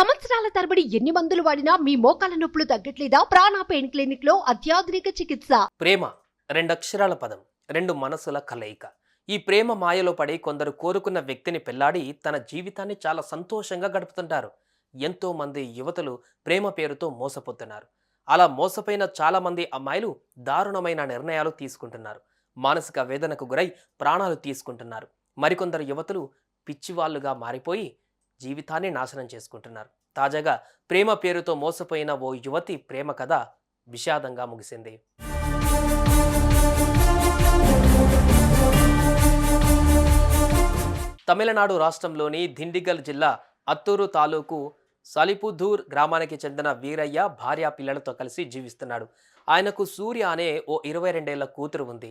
సంవత్సరాల తరబడి ఎన్ని మందులు వాడినా మీ మోకాల నొప్పులు తగ్గట్లేదా? ప్రాణ పెయిన్ క్లినిక్లో అత్యాధునిక చికిత్స. ప్రేమ రెండక్షరాల పదం రెండు మనసుల కలయిక. ఈ ప్రేమ మాయలో పడి కొందరు కోరుకున్న వ్యక్తిని పెళ్ళాడి తన జీవితాన్ని చాలా సంతోషంగా గడుపుతుంటారు. ఎంతో మంది యువతులు ప్రేమ పేరుతో మోసపోతున్నారు. అలా మోసపోయిన చాలా మంది అమ్మాయిలు దారుణమైన నిర్ణయాలు తీసుకుంటున్నారు. మానసిక వేదనకు గురై ప్రాణాలు తీసుకుంటున్నారు. మరికొందరు యువతులు పిచ్చివాళ్ళుగా మారిపోయి జీవితాన్ని నాశనం చేసుకుంటున్నారు. తాజాగా ప్రేమ పేరుతో మోసపోయిన ఓ యువతి ప్రేమ కథ విషాదంగా ముగిసింది. తమిళనాడు రాష్ట్రంలోని దిండిగల్ జిల్లా అత్తూరు తాలూకు సలిపుధూర్ గ్రామానికి చెందిన వీరయ్య భార్య పిల్లలతో కలిసి జీవిస్తున్నాడు. ఆయనకు సూర్య అనే ఓ ఇరవై రెండేళ్ళ కూతురు ఉంది.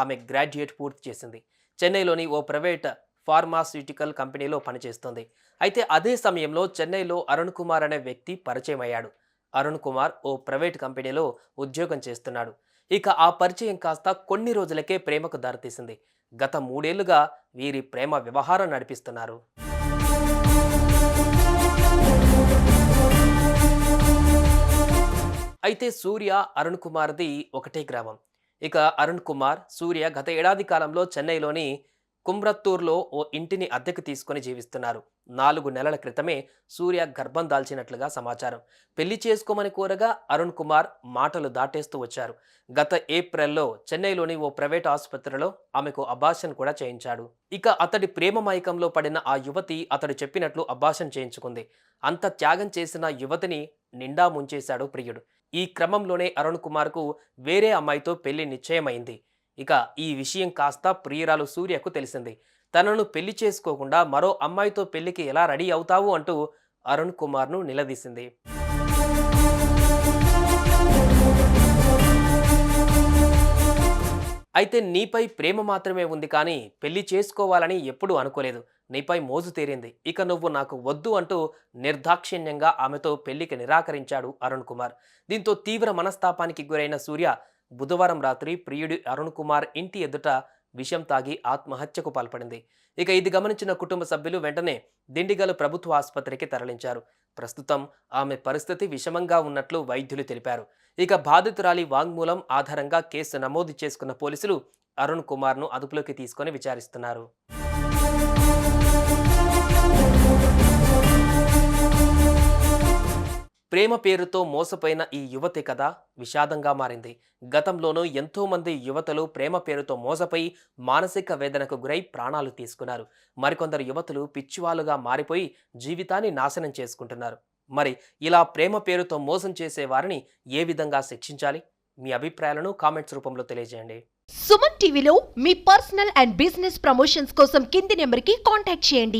ఆమె గ్రాడ్యుయేట్ పూర్తి చేసింది. చెన్నైలోని ఓ ప్రైవేట్ ఫార్మాస్యూటికల్ కంపెనీలో పనిచేస్తుంది. అయితే అదే సమయంలో చెన్నైలో అరుణ్ కుమార్ అనే వ్యక్తి పరిచయం అయ్యాడు అరుణ్ కుమార్ ఓ ప్రైవేట్ కంపెనీలో ఉద్యోగం చేస్తున్నాడు. ఇక ఆ పరిచయం కాస్త కొన్ని రోజులకే ప్రేమకు దారితీసింది. గత మూడేళ్ళుగా వీరి ప్రేమ వ్యవహారం నడిపిస్తున్నారు. అయితే సూర్య అరుణ్ కుమార్ది ఒకటే గ్రామం. ఇక అరుణ్ కుమార్ సూర్య గత ఏడాది కాలంలో చెన్నైలోని కుమ్రత్తూర్లో ఓ ఇంటిని అద్దెకు తీసుకొని జీవిస్తున్నారు. నాలుగు నెలల క్రితమే సూర్య గర్భం దాల్చినట్లుగా సమాచారం. పెళ్ళి చేసుకోమని కోరగా అరుణ్ కుమార్ మాటలు దాటేస్తూ వచ్చారు. గత ఏప్రిల్లో చెన్నైలోని ఓ ప్రైవేట్ ఆసుపత్రిలో ఆమెకు అబార్షన్ కూడా చేయించాడు. ఇక అతడి ప్రేమ మైకంలో పడిన ఆ యువతి అతడు చెప్పినట్లు అబార్షన్ చేయించుకుంది. అంత త్యాగం చేసిన యువతిని నిండా ముంచేశాడు ప్రియుడు. ఈ క్రమంలోనే అరుణ్ కుమార్కు వేరే అమ్మాయితో పెళ్ళి నిశ్చయమైంది. ఇక ఈ విషయం కాస్త ప్రియురాలు సూర్యకు తెలిసింది. తనను పెళ్ళి చేసుకోకుండా మరో అమ్మాయితో పెళ్ళికి ఎలా రెడీ అవుతావు అంటూ అరుణ్ కుమార్ను నిలదీసింది. అయితే నీపై ప్రేమ మాత్రమే ఉంది కానీ పెళ్ళి చేసుకోవాలని ఎప్పుడూ అనుకోలేదు. నీపై మోజు తీరింది. ఇక నువ్వు నాకు వద్దు అంటూ నిర్దాక్షిణ్యంగా ఆమెతో పెళ్ళికి నిరాకరించాడు అరుణ్ కుమార్. దీంతో తీవ్ర మనస్తాపానికి గురైన సూర్య బుధవారం రాత్రి ప్రియుడి అరుణ్ కుమార్ ఇంటి ఎదుట విషం తాగి ఆత్మహత్యకు పాల్పడింది. ఇక ఇది గమనించిన కుటుంబ సభ్యులు వెంటనే దిండిగల్ ప్రభుత్వ ఆసుపత్రికి తరలించారు. ప్రస్తుతం ఆమె పరిస్థితి విషమంగా ఉన్నట్లు వైద్యులు తెలిపారు. ఇక బాధితురాలి వాంగ్మూలం ఆధారంగా కేసు నమోదు చేసుకున్న పోలీసులు అరుణ్ కుమార్ను అదుపులోకి తీసుకొని విచారిస్తున్నారు. ప్రేమ పేరుతో మోసపోయిన ఈ యువతి కథ విషాదంగా మారింది. గతంలోనూ ఎంతో మంది యువతలు ప్రేమ పేరుతో మోసపోయి మానసిక వేదనకు గురై ప్రాణాలు తీసుకున్నారు. మరికొందరు యువతులు పిచ్చివాలుగా మారిపోయి జీవితాన్ని నాశనం చేసుకుంటున్నారు. మరి ఇలా ప్రేమ పేరుతో మోసం చేసే వారిని ఏ విధంగా శిక్షించాలి? మీ అభిప్రాయాలను కామెంట్స్ రూపంలో తెలియజేయండి. సుమన్ టీవీలో మీ పర్సనల్ అండ్ బిజినెస్ ప్రమోషన్స్ కోసం కింది నెంబర్కి కాంటాక్ట్ చేయండి.